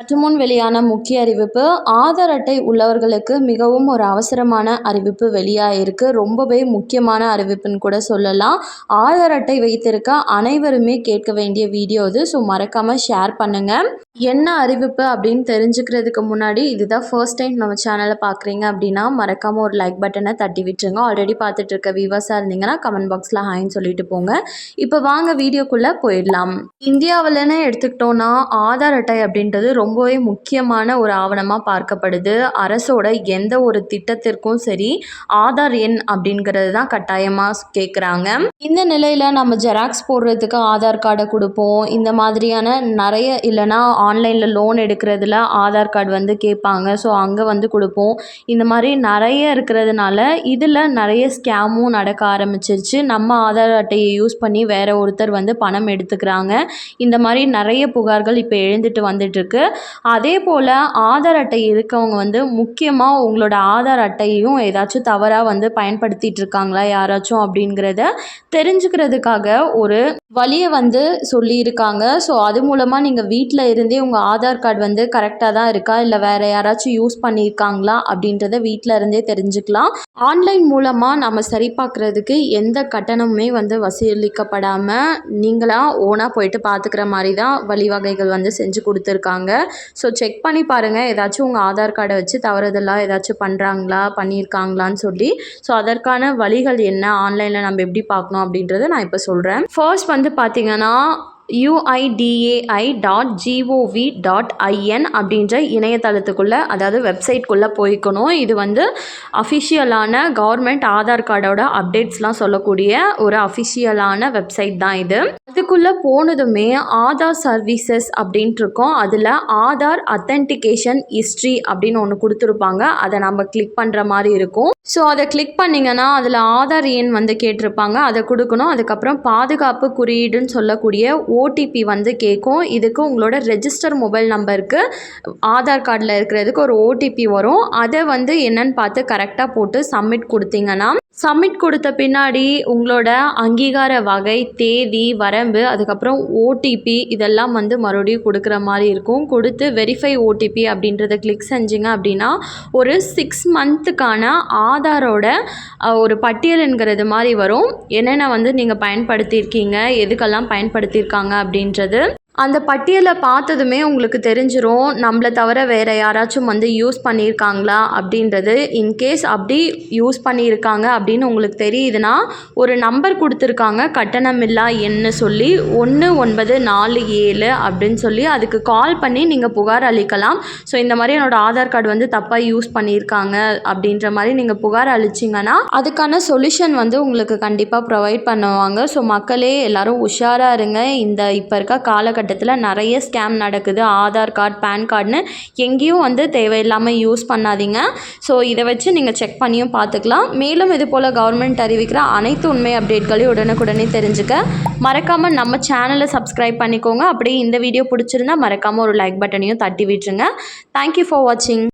சற்றுமுன் வெளியான முக்கிய அறிவிப்பு ஆதார் அட்டை உள்ளவர்களுக்கு மிகவும் ஒரு அவசரமான அறிவிப்பு வெளியாயிருக்கு. ரொம்பவே முக்கியமான அறிவிப்புன்னு கூட சொல்லலாம். ஆதார் அட்டை வைத்திருக்க அனைவருமே கேட்க வேண்டிய வீடியோ இது. ஸோ மறக்காமல் ஷேர் பண்ணுங்கள் என்ன அறிவிப்பு அப்படின்னு தெரிஞ்சுக்கிறதுக்கு முன்னாடி இதுதான் ஃபர்ஸ்ட் டைம் நம்ம சேனலை பார்க்குறீங்க அப்படின்னா மறக்காமல் ஒரு லைக் பட்டனை தட்டி விட்டுருங்க. ஆல்ரெடி பார்த்துட்டு இருக்க வியூவர்ஸாக இருந்தீங்கன்னா கமெண்ட் பாக்ஸில் ஹாய்ன்னு சொல்லிட்டு போங்க. இப்போ வாங்க வீடியோக்குள்ளே போயிடலாம். இந்தியாவில்னு எடுத்துக்கிட்டோன்னா ஆதார் அட்டை அப்படின்றது ரொம்பவே முக்கியமான ஒரு ஆவணமாக பார்க்கப்படுது. அரசோட எந்த ஒரு திட்டத்திற்கும் சரி ஆதார் எண் அப்படிங்கிறது தான் கட்டாயமாக கேட்குறாங்க இந்த நிலையில் நம்ம ஜெராக்ஸ் போடுறதுக்கு ஆதார் கார்டை கொடுப்போம். இந்த மாதிரியான நிறைய இல்லைன்னா ஆன்லைனில் லோன் எடுக்கிறதுல ஆதார் கார்டு வந்து கேட்பாங்க. ஸோ அங்கே வந்து கொடுப்போம். இந்த மாதிரி நிறைய இருக்கிறதுனால இதில் நிறைய ஸ்கேமும் நடக்க ஆரம்பிச்சிருச்சு. நம்ம ஆதார் அட்டையை யூஸ் பண்ணி வேற ஒருத்தர் வந்து பணம் எடுத்துக்கிறாங்க. இந்த மாதிரி நிறைய புகார்கள் இப்போ எழுந்துட்டு வந்துட்டுருக்கு. அதே போல் ஆதார் அட்டை இருக்கவங்க வந்து முக்கியமாக உங்களோட ஆதார் அட்டையையும் ஏதாச்சும் தவறாக வந்து பயன்படுத்திட்டு இருக்காங்களா? யாராச்சும் அப்படிங்கிறத தெரிஞ்சுக்கிறதுக்காக ஒரு வழியை வந்து சொல்லியிருக்காங்க. ஸோ அது மூலமாக நீங்கள் வீட்டில் இருந்து உங்கள் ஆதார் கார்டு வந்து கரெக்டாக தான் இருக்கா? இல்லை வேறு யாராச்சும் யூஸ் பண்ணியிருக்காங்களா? அப்படின்றத வீட்டில் இருந்தே தெரிஞ்சுக்கலாம். ஆன்லைன் மூலமாக நம்ம சரி பார்க்குறதுக்கு எந்த கட்டணமுமே வந்து வசூலிக்கப்படாமல் நீங்களாக ஓனாக போயிட்டு பார்த்துக்கிற மாதிரி தான் வழிவகைகள் வந்து செஞ்சு கொடுத்துருக்காங்க. ஸோ செக் பண்ணி பாருங்கள் ஏதாச்சும் உங்கள் ஆதார் கார்டை வச்சு தவறுதலாக ஏதாச்சும் பண்ணுறாங்களா பண்ணியிருக்காங்களான்னு சொல்லி. ஸோ அதற்கான வழிகள் என்ன? ஆன்லைனில் நம்ம எப்படி பார்க்கணும் அப்படின்றத நான் இப்போ சொல்கிறேன் ஃபர்ஸ்ட் வந்து பார்த்தீங்கன்னா UIDAI dot G O V dot I N அப்படின்ற இணையதளத்துக்குள்ளே அதாவது வெப்சைட்குள்ளே போய்க்கணும். இது வந்து அஃபிஷியலான கவர்மெண்ட் ஆதார் கார்டோட அப்டேட்ஸ்லாம் சொல்லக்கூடிய ஒரு அஃபிஷியலான வெப்சைட் தான் இது. அதுக்குள்ளே போனதுமே ஆதார் சர்வீசஸ் அப்படின்ட்டு இருக்கோம். அதில் ஆதார் அத்தன்டிகேஷன் ஹிஸ்ட்ரி அப்படின்னு ஒன்று கொடுத்துருப்பாங்க. அதை நம்ம கிளிக் பண்ணுற மாதிரி இருக்கும். ஸோ அதை கிளிக் பண்ணிங்கன்னா அதில் ஆதார் எண் வந்து கேட்டிருப்பாங்க. அதை கொடுக்கணும். அதுக்கப்புறம் பாதுகாப்பு குறியீடுன்னு சொல்லக்கூடிய ஓடிபி வந்து கேட்கும் இதுக்கு உங்களோட ரெஜிஸ்டர் மொபைல் நம்பருக்கு ஆதார் கார்டில் இருக்கிறதுக்கு ஒரு ஓடிபி வரும். அதை வந்து என்னன்னு பார்த்து கரெக்டாக போட்டு சப்மிட் கொடுத்தீங்கன்னா சப்மிட் கொடுத்த பின்னாடி உங்களோட அங்கீகார வகை தேதி வரம்பு அதுக்கப்புறம் ஓடிபி இதெல்லாம் வந்து மறுபடியும் கொடுக்குற மாதிரி இருக்கும். கொடுத்து வெரிஃபை ஓடிபி அப்படின்றத கிளிக் செஞ்சிங்க அப்படின்னா ஒரு சிக்ஸ் மந்த்துக்கான ஆதாரோட ஒரு பட்டியலுங்கிறது மாதிரி வரும். என்னென்ன வந்து நீங்கள் பயன்படுத்தியிருக்கீங்க எதுக்கெல்லாம் பயன்படுத்தியிருக்காங்க அப்படின்றது அந்த பட்டியலை பார்த்ததுமே உங்களுக்கு தெரிஞ்சிடும் நம்மளை தவிர வேறு யாராச்சும் வந்து யூஸ் பண்ணியிருக்காங்களா அப்படின்றது. இன்கேஸ் அப்படி யூஸ் பண்ணியிருக்காங்க அப்படின்னு உங்களுக்கு தெரியுதுன்னா ஒரு நம்பர் கொடுத்துருக்காங்க கட்டணமில்லா எண்ணு சொல்லி ஒன்று ஒன்பது நாலு ஏழு அப்படின்னு சொல்லி அதுக்கு கால் பண்ணி நீங்கள் புகார் அளிக்கலாம். ஸோ இந்த மாதிரி என்னோடய ஆதார் கார்டு வந்து தப்பாக யூஸ் பண்ணியிருக்காங்க அப்படின்ற மாதிரி நீங்கள் புகார் அளிச்சிங்கன்னா அதுக்கான சொல்யூஷன் வந்து உங்களுக்கு கண்டிப்பாக ப்ரொவைட் பண்ணுவாங்க. ஸோ மக்களே எல்லோரும் உஷாராக இருங்க. இந்த இப்போ இருக்க காலகட்டத்தில் நிறைய ஸ்கேம் நடக்குது. ஆதார் கார்டு பேன் கார்டுன்னு எங்கேயும் வந்து தேவையில்லாமல் யூஸ் பண்ணாதீங்க. ஸோ இதை வச்சு நீங்கள் செக் பண்ணியும் பார்த்துக்கலாம் மேலும் இது போல் கவர்மெண்ட் அறிவிக்கிற அனைத்து உண்மை அப்டேட்களையும் உடனுக்குடனே தெரிஞ்சுக்க. மறக்காமல் நம்ம சேனலை சப்ஸ்கிரைப் பண்ணிக்கோங்க. அப்படியே இந்த வீடியோ பிடிச்சிருந்தா மறக்காமல் ஒரு லைக் பட்டனையும் தட்டி விட்டுருங்க. தேங்க்யூ ஃபார் வாட்சிங்